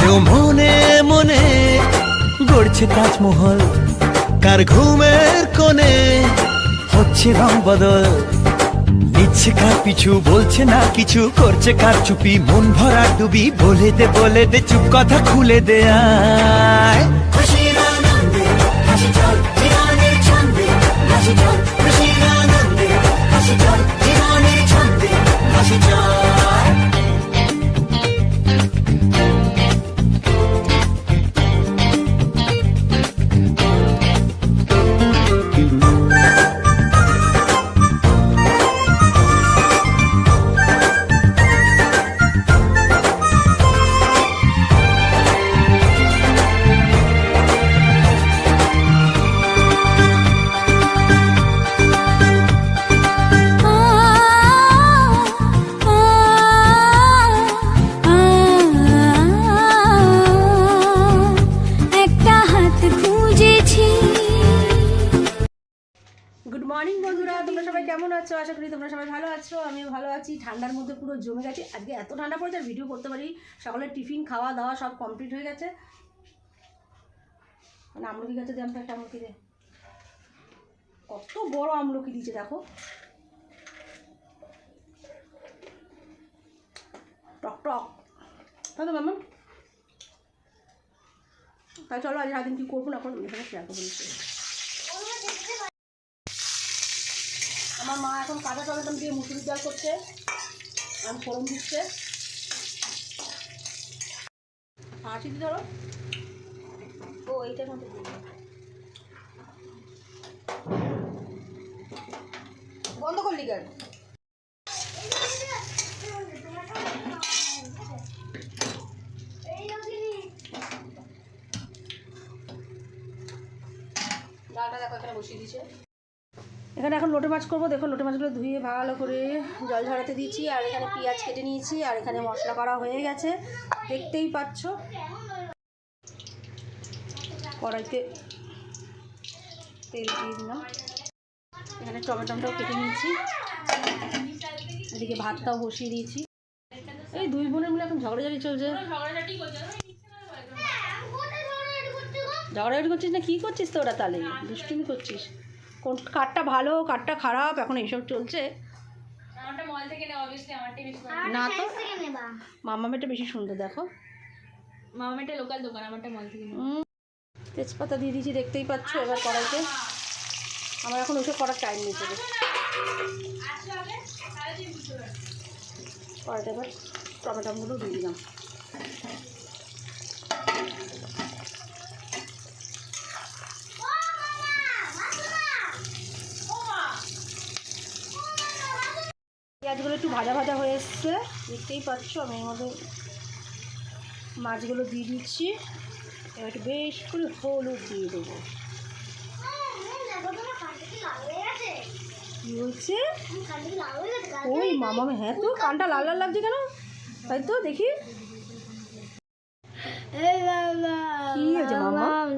কেউ মনে মনে গড়ছে তাজমহল কার ঘুমের কোণে হচ্ছে রং বদল। নিচ্ছে কার পিছু বলছে না কিছু করছে কার চুপি মন ভরা ডুবি বলে দে বলে দে চুপ কথা খুলে দে আয়। খুশির আনন্দে হাসি চল। তোমরা সবাই ভালো আছো? আমিও ভালো আছি। ঠান্ডার মধ্যে পুরো জমে গেছে। আজকে এত ঠান্ডা পড়েছে ভিডিও করতে পারি। সকালের টিফিন, খাওয়া দাওয়া সব কমপ্লিট হয়ে গেছে। মানে আমলকি গাছে দাম একটা আমলকি দে। কত বড় আমলকি দিয়েছে, দেখো। টক টক। তাই তো মামা? তাই চলো, আজ সারাদিন কী করব না এখন শেয়ার করব। আমার মা এখন কাঁচা টমেটো দিয়ে মুসুরির ডাল করছে। আমি ফোড়ন দিচ্ছে। দি ধরো। ও, এইটার মধ্যে বন্ধ করলি কেন? ডালটা দেখো, এখানে বসিয়ে দিয়েছে। এখানে এখন লোটে মাছ করব। দেখো, লোটে মাছগুলো ধুয়ে ভালো করে জল ঝরাতে দিয়েছি, আর এখানে পেঁয়াজ কেটে নিয়েছি, আর এখানে মশলা করা হয়ে গেছে। দেখতেই পাচ্ছ। কড়াইতে তেল দিয়ে দিলাম। এখানে টমেটোটাও কেটে নিয়েছি। এদিকে ভাতটাও বসিয়ে দিয়েছি। এই দুই বোনের মিলে এখন ঝগড়াঝাড়ি চলছে। ঝগড়াঝাড়ি করছিস না? কী করছিস তো ওরা তাহলে? দুষ্টুমি করছিস? কোন কাঠটা ভালো কাঠটা খারাপ এখন এইসব চলছে। না তো মামা মেয়েটা বেশি সুন্দর দেখো। মামাটা লোকাল দোকান আমারটা মল থেকে তেজপাতা দিয়ে দিয়েছি দেখতেই পাচ্ছ এবার কড়াইতে। আমার এখন ওইসব করার টাইম নেই চলে কড়াইতে এবার টমেটোগুলো দিয়ে দিলাম। একটু ভাজা ভাজা হয়ে এসছে। দেখতেই পাচ্ছ আমি এর মধ্যে মাছগুলো দিয়ে দিচ্ছি। এবার একটু বেশ করে হলুদ দিয়ে দেবো। কী বলছে ওই মামা হ্যাঁ তো কানটা লাল লাল লাগছে কেন? তাই তো দেখি কি হয়েছে মামা আমি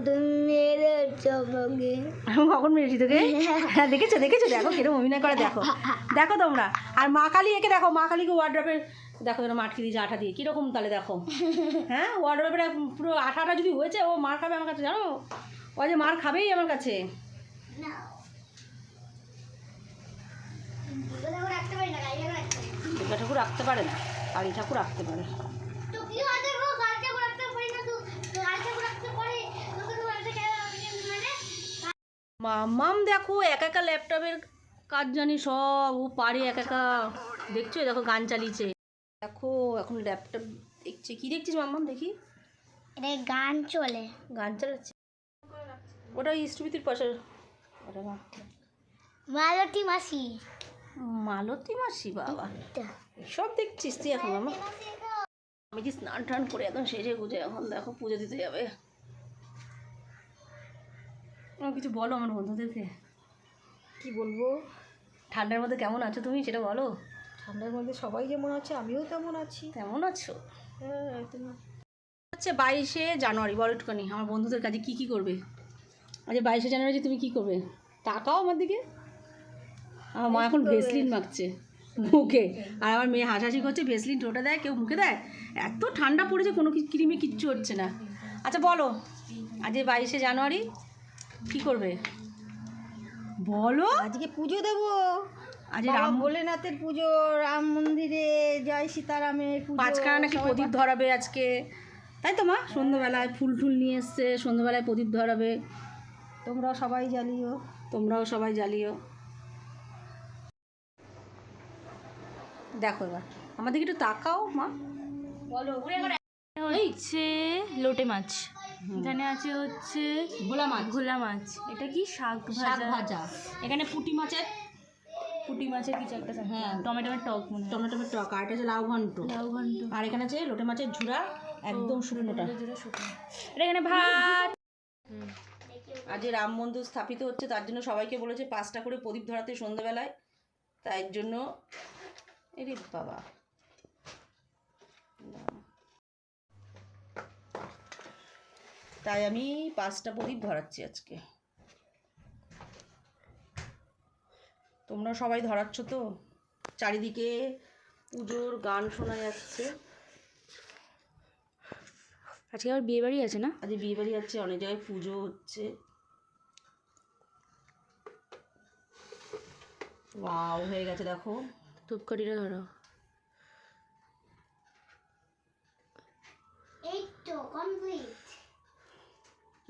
কখন মেরেছি তোকে? হ্যাঁ দেখেছ দেখেছ? দেখো কিরম অভিনয় করে দেখো। দেখো তোমরা। আর মা কালী একে দেখো মা কালীকে ওয়ার্ড্রপের দেখো এরকম আটকে দিয়েছে আঠা দিয়ে। কীরকম তাহলে দেখো? হ্যাঁ ওয়ার্ড্রপের পুরো আঠাটা যদি হয়েছে ও মার খাবে আমার কাছে জানো? ও যে মার খাবেই আমার কাছে। ঠাকুর রাখতে পারে না কালী ঠাকুর রাখতে পারে। মামাম দেখো একা একা ল্যাপটপের কাজ জানি সব ও পারে একা একা। দেখছ? দেখো গান চালিয়েছে। দেখো এখন ল্যাপটপ দেখছে। কি দেখছিস মাম্মাম দেখি? এটা গান চলে। গান চালাচ্ছে। ওটা ইষ্টমিতির পাশে। ওটা মালতী মাসি। মালতী মাসি বাবা। সব দেখছিস তুই এখন মামা। আমি কি স্নান টান করে একদম সেজে গুজে এখন দেখো পুজো দিতে যাবে। আমার কিছু বলো আমার বন্ধুদেরকে। কি বলব? ঠান্ডার মধ্যে কেমন আছো তুমি? সেটা বলো। ঠান্ডার মধ্যে সবাই যেমন আছে? আমিও তেমন আছি। কেমন আছো? হ্যাঁ হচ্ছে বাইশে জানুয়ারি বলো একটুখানি আমার বন্ধুদের কাছে কী কী করবে? আচ্ছা বাইশে জানুয়ারি তুমি কী করবে? তাকাও আমার দিকে। আমার মা এখন ভেসলিন মাখছে মুখে। আর আমার মেয়ে হাসাহাসি করছে ভেসলিন টোটা দেয় কেউ মুখে দেয়? এত ঠান্ডা পড়েছে কোনো কি- ক্রিমে কিচ্ছু হচ্ছে না। আচ্ছা বলো। আজ বাইশে জানুয়ারি কি করবে? বলো। আজকে পুজো দেবো। আজ রাম ভোলেনাথের পুজো রাম মন্দিরে জয় সীতারামের পুজো পাঁচখানা নাকি প্রদীপ ধরাবে আজকে। তাই তো মা? সন্ধ্যেবেলায় ফুল টুল নিয়ে এসছে সন্ধ্যেবেলায় প্রদীপ ধরাবে। তোমরা সবাই জ্বালিও। তোমরাও সবাই জ্বালিও। দেখো এবার। আমাদেরকে একটু তাকাও মা। বলো। হচ্ছে লোটে মাছ। এখানে আছে হচ্ছে ভোলা মাছ। ঘোলা মাছ। এটা কি? শাক শাক ভাজা। এখানে পুঁটি মাছের পুঁটি মাছের কিছু একটা হ্যাঁ। টমেটোর টক মনে হয়। টমেটো টক আর এটা হচ্ছে লাউ ঘন্ট। লাউ ঘন্ট। আর এখানে আছে লোটে মাছের ঝুড়া একদম শুকনোটা এটা এখানে ভাত। আজ যে রাম মন্দির স্থাপিত হচ্ছে তার জন্য সবাইকে বলেছে পাঁচটা করে প্রদীপ ধরাতে সন্ধ্যাবেলায় তাই জন্য এরে বাবা। তাই আমি পাঁচটা প্রদীপ ধরাচ্ছি আজকে। তোমরা সবাই ধরাচ্ছ তো? চারিদিকে পুজোর গান শোনা যাচ্ছে। আজকে আবার বিয়ে বাড়ি আছে না? আজ বিয়ে বাড়ি যাচ্ছে অনেক জায়গায় পুজো হচ্ছে। ওয়াও হয়ে গেছে দেখো। ধূপকাঠিটা ধরো। এই তো কমপ্লিট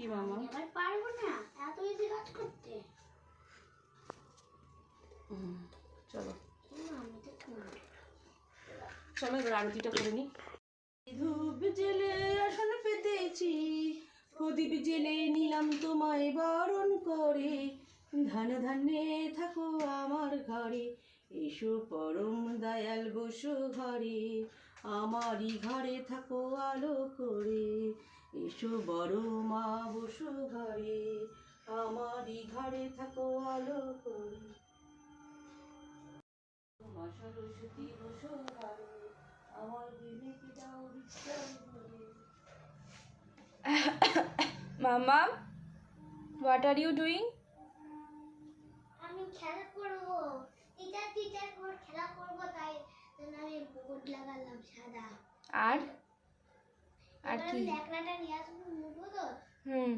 কি মামা? পারব না এত ইজি কাজ করতে। চলো। চলো এবার আরতিটা করে নি। ধূপ জেলে আসন পেতেছি প্রদীপ জেলে নিলাম তোমায় বরণ করে। ধান ধানে থাকো আমার ঘরে এসো পরম দয়াল বসো ঘরে। আমারই ঘরে থাকো আলো করে। এসো বড় মা বসো ঘরে আমারই ঘরে থাকো আলো করে। মা সরস্বতী বসো ঘরে আমার বিবেক দাও মামা হোয়াট আর ইউ ডুইং আমি খেলা করব। টিচার টিচার করে খেলা করব তাই আমি বোর্ড লাগালাম সাদা। আর? আর কি? হুম।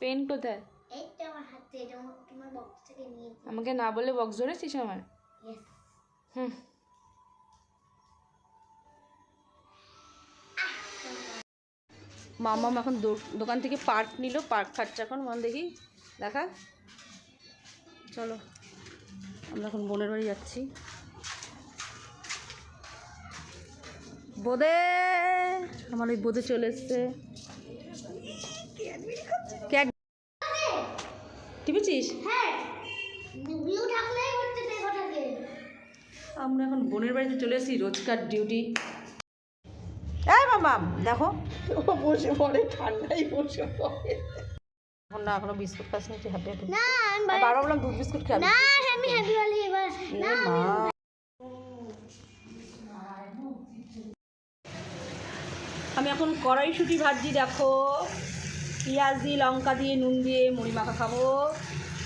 পেন কোথায়? এই তো আমার হাতে এটা তোমার বক্স থেকে নিয়ে আমাকে না বলে বক্স ধরেছিস আমার হুম। মামাম এখন দোকান থেকে পার্ক নিল পার্ক খাচ্ছে এখন মন দেখি। দেখা। চলো, আমরা এখন বোনের বাড়ি যাচ্ছি। বোদে, আমার ওই বোদে চলে এসছে। আমরা এখন বোনের বাড়িতে চলে এসেছি, রোজকার ডিউটি দেখো। বসে পড়ে ঠান্ডাই বসে পড়ে। এখন না, এখনও বিস্কুট খাস হ্যাপি না বারবার বললাম দুধ বিস্কুট খাবি না আমি হ্যাপি বলি এবার। মা। আমি এখন কড়াইশুটি ভাজি দেখো। পেঁয়াজ দিয়ে লঙ্কা দিয়ে নুন দিয়ে মুড়ি মাখা খাব।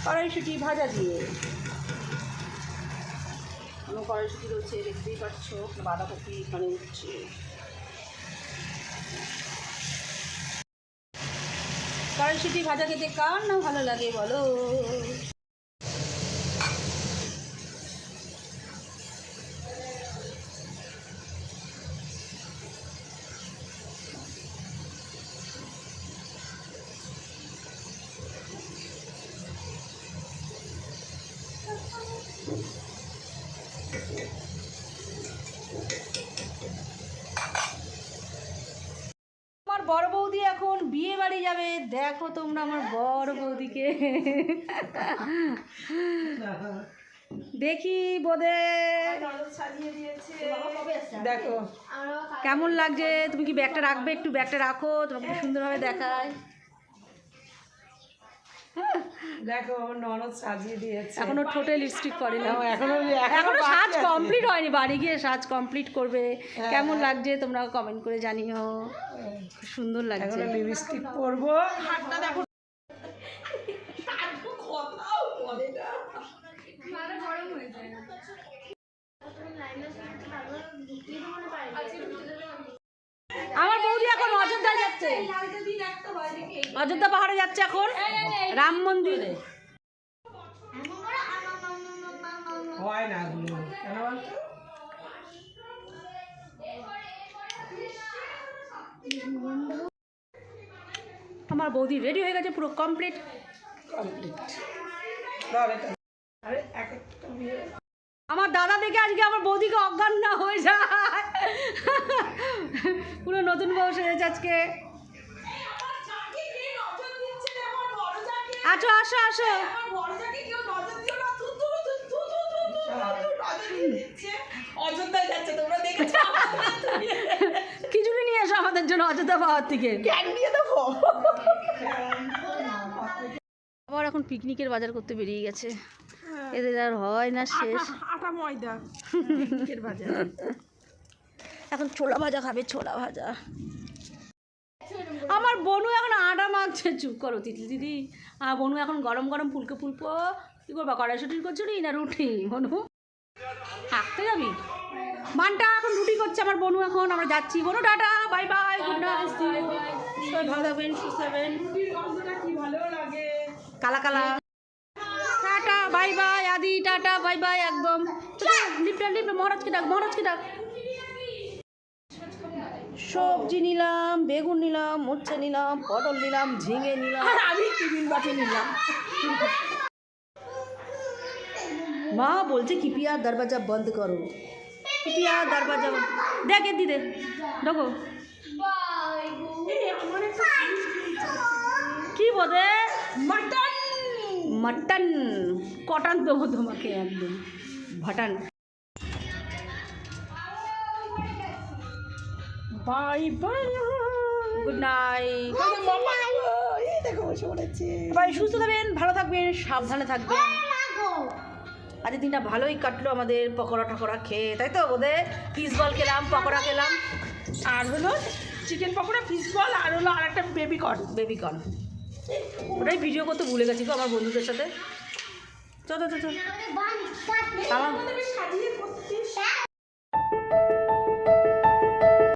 কড়াইশুটি ভাজা দিয়ে। আমার কড়াইশুটি রয়েছে দেখতেই পাচ্ছ। বাঁধাকপি এখানে উঠছে। কড়াইশুটি ভাজা খেতে কার না ভালো লাগে বলো আমার বড় বৌদি এখন বিয়ে বাড়ি যাবে দেখো তোমরা আমার বড় বৌদিকে। দেখি বোধে। দেখো, কেমন লাগছে? তুমি কি ব্যাগটা রাখবে? একটু ব্যাগটা রাখো, তোমাকে সুন্দরভাবে দেখায়। দেখো আমার ননদ সাজিয়ে দিয়েছে। এখনও লিপস্টিক করে না এখনও এখনও সাজ। কমপ্লিট হয়নি। বাড়ি গিয়ে সাজ কমপ্লিট করবে। কেমন লাগছে তোমরা কমেন্ট করে জানিও। খুব সুন্দর লাগছে। এখনও লিপস্টিক পরবো। আমার বৌদি এখন অযোধ্যা যাচ্ছে। অযোধ্যা পাহাড়ে যাচ্ছে এখন। রাম মন্দিরে। হয় না কেন আমার বৌদি রেডি হয়ে গেছে পুরো কমপ্লিট কমপ্লিট দাদা দেখে আজকে আমার বৌদিকে অজ্ঞান না হয়ে যায়। পুরো নতুন বউ সেজেছে আজকে। আছো আসো আসো। দেখেছ খিচুড়ি নিয়ে এসো আমাদের জন্য অযোধ্যা পাহাড় থেকে। ক্যান দেবো আবার এখন পিকনিকের বাজার করতে বেরিয়ে গেছে। এদের আর হয় না শেষ। আটা ময়দা। এর বাজার। এখন ছোলা ভাজা খাবে ছোলা ভাজা। আমার বনু এখন আটা মাখছে। চুপ করো তিতলি দিদি। আর বনু এখন গরম গরম ফুলকে ফুলকো কী করবা কড়াইশুটির করছুরি না রুটি? বনু হাঁকতে যাবি? মানটা এখন রুটি করছে আমার বনু এখন। আমরা যাচ্ছি। Bonu tata bye bye good night সবাই ভালো থাকবেন সুস্থ থাকবেন। কালা কালা। Tata bye bye Adi tata bye bye একদম। লিপটা লিপটা মহারাজকে ডাক মহারাজকে ডাক। সবজি নিলাম বেগুন নিলাম মোচ্চা নিলাম পটল নিলাম ঝিঙে নিলাম। আমি টিফিন বাটি নিলাম। মা বলছে কিপিয়া দরবাজা বন্ধ করো। কিপিয়া দরবাজা দেখ এর দিদে দেখো। কি বলে? মাটন মাটন কটন দেবো তোমাকে একদম। ভাটান। Bye bye. Good night. বসে সুস্থ থাকবেন ভালো থাকবেন সাবধানে থাকবেন। আজকের দিনটা ভালোই কাটলো আমাদের পকোড়া টকোড়া খেয়ে। তাই তো ওদের ফিস বল খেলাম পকোড়া খেলাম। আর হলো চিকেন পকোড়া ফিশ বল আর হলো আর একটা বেবি কর্ন বেবিকর্ন ওটাই ভিডিও করতে ভুলে গেছি গো আমার বন্ধুদের সাথে। চলো চলো চলো আমার